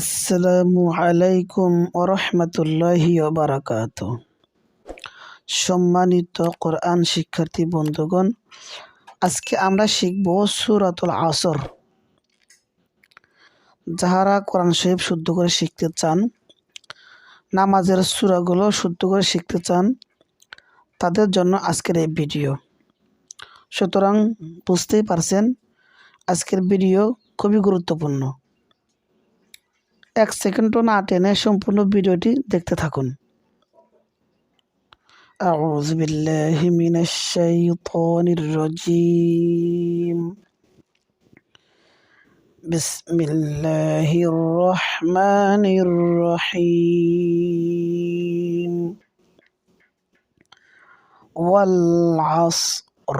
আসসালামু আলাইকুম ওরহমতুল্লাহি বারাকাত সম্মানিত কোরআন শিক্ষার্থী বন্ধুগণ, আজকে আমরা শিখব সুরাতুল আসর। যাহারা কোরআন শরীফ শুদ্ধ করে শিখতে চান, নামাজের সুরাগুলো শুদ্ধ করে শিখতে চান, তাদের জন্য আজকের এই ভিডিও। সুতরাং বুঝতেই পারছেন, আজকের ভিডিও খুবই গুরুত্বপূর্ণ। এক সেকেন্ডও না টেনে সম্পূর্ণ ভিডিওটি দেখতে থাকুন أعوذ بالله من الشيطان الرجيم بسم الله الرحمن الرحيم والعصر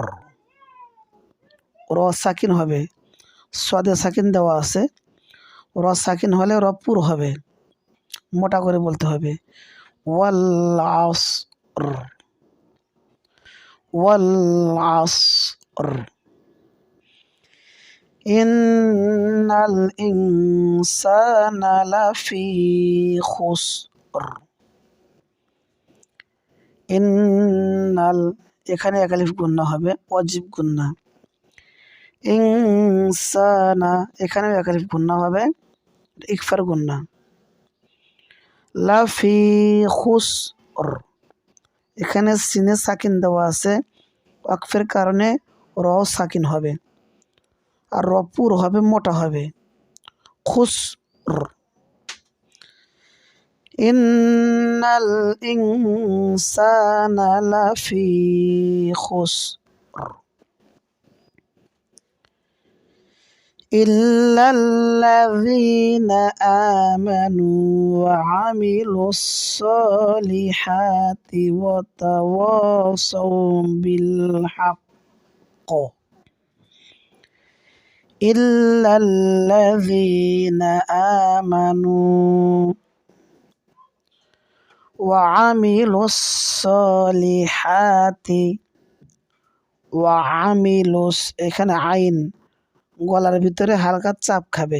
র সাকিন হবে সদে সাকিন দেওয়া আছে র সাকিন হলে র পুর হবে। মোটা করে বলতে হবে। ওয়াল ওয়াল এখানে একালিফ গুন্না হবে, অজীব গুন্না ইনসানা এখানেও একালিফ গুন্না হবে। ইকফার গুন্না লাফি খুসর। এখানে সিনে সাকিন দেওয়া আছে। ওয়াকফের কারণে র সাকিন হবে। আর র পুর হবে, মোটা হবে। খুস ইন্নাল ইনসানা লাফি খুসর। إلا الذين آمنوا وعملوا الصالحات وتواصوا بالحق. إلا الذين آمنوا وعملوا الصالحات وعملوا كان عين. গলার ভিতরে হালকা চাপ খাবে।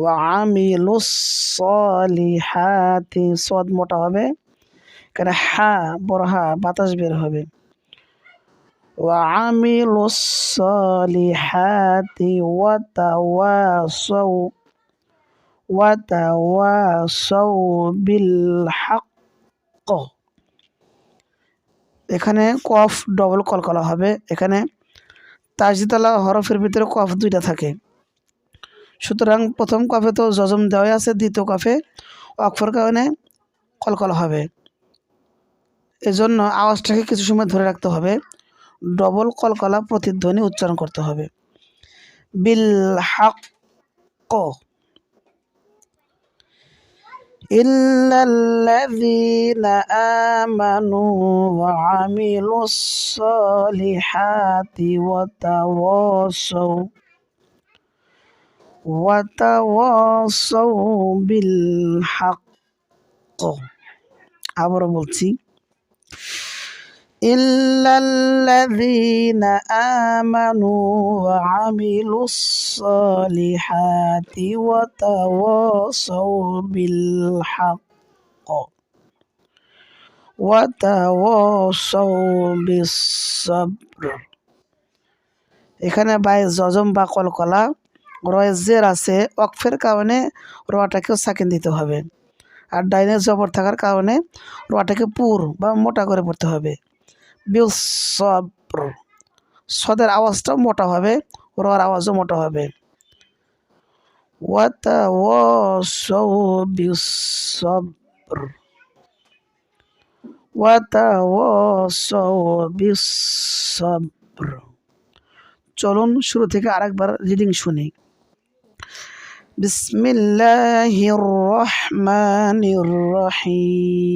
ও আমি হাতি সদ মোটা হবে এখানে হা, বড় হা, বাতাস বের হবে। ও আমি লি হাতি ওয়াতা ওয়া সৌ ওয়াতা ওয়া সৌ বিল হাক এখানে কফ ডবল কলকলা হবে। এখানে তাজিতালা হরফের ভিতরে কফ দুইটা থাকে। সুতরাং প্রথম কফে তো জজম দেওয়া আছে, দ্বিতীয় কফে অক্ষর কারণে কলকল হবে। এজন্য আওয়াজটাকে কিছু সময় ধরে রাখতে হবে। ডবল কলকলা প্রতিধ্বনি উচ্চারণ করতে হবে। বিল হাক إلا الذين آمنوا وعملوا الصالحات وتواصوا وتواصوا بالحق আবারও বলছি إلا الذين آمنوا وعملوا الصالحات وتواصوا بالحق وتواصوا بالصبر এখানে বাই জজম বা কলকলা রয় জের আছে অকফের কারণে রটাকেও সাকিন দিতে হবে আর ডাইনে জবর থাকার কারণে রটাকে পুর বা মোটা করে পড়তে হবে বিসব্র সদের আওয়াজটাও মোটা হবে রর আওয়াজও মোটা হবে ওয়াতাওয়াসাউ বিসব্র ওয়াতাওয়াসাউ বিসব্র চলুন শুরু থেকে আরেকবার রিডিং শুনি بسم الله الرحمن الرحيم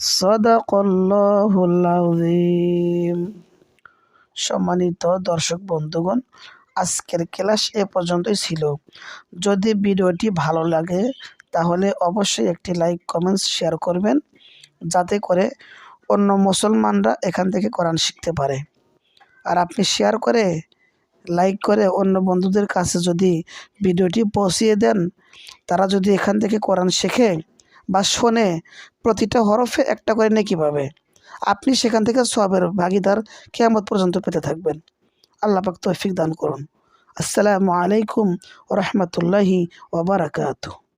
সদাকল্লাহুল্লাহিম সম্মানিত দর্শক বন্ধুগণ, আজকের ক্লাস এ পর্যন্তই ছিল। যদি ভিডিওটি ভালো লাগে, তাহলে অবশ্যই একটি লাইক, কমেন্টস, শেয়ার করবেন, যাতে করে অন্য মুসলমানরা এখান থেকে কোরআন শিখতে পারে। আর আপনি শেয়ার করে, লাইক করে অন্য বন্ধুদের কাছে যদি ভিডিওটি পৌঁছিয়ে দেন, তারা যদি এখান থেকে কোরআন শেখে বা শোনে প্রতিটা হরফে একটা করে নেকি পাবে। আপনি সেখান থেকে সবের ভাগিদার কেয়ামত পর্যন্ত পেতে থাকবেন। আল্লাহ পাক তৌফিক দান করুন। আসসালামু আলাইকুম ও রহমতুল্লাহি ওবরাকাতু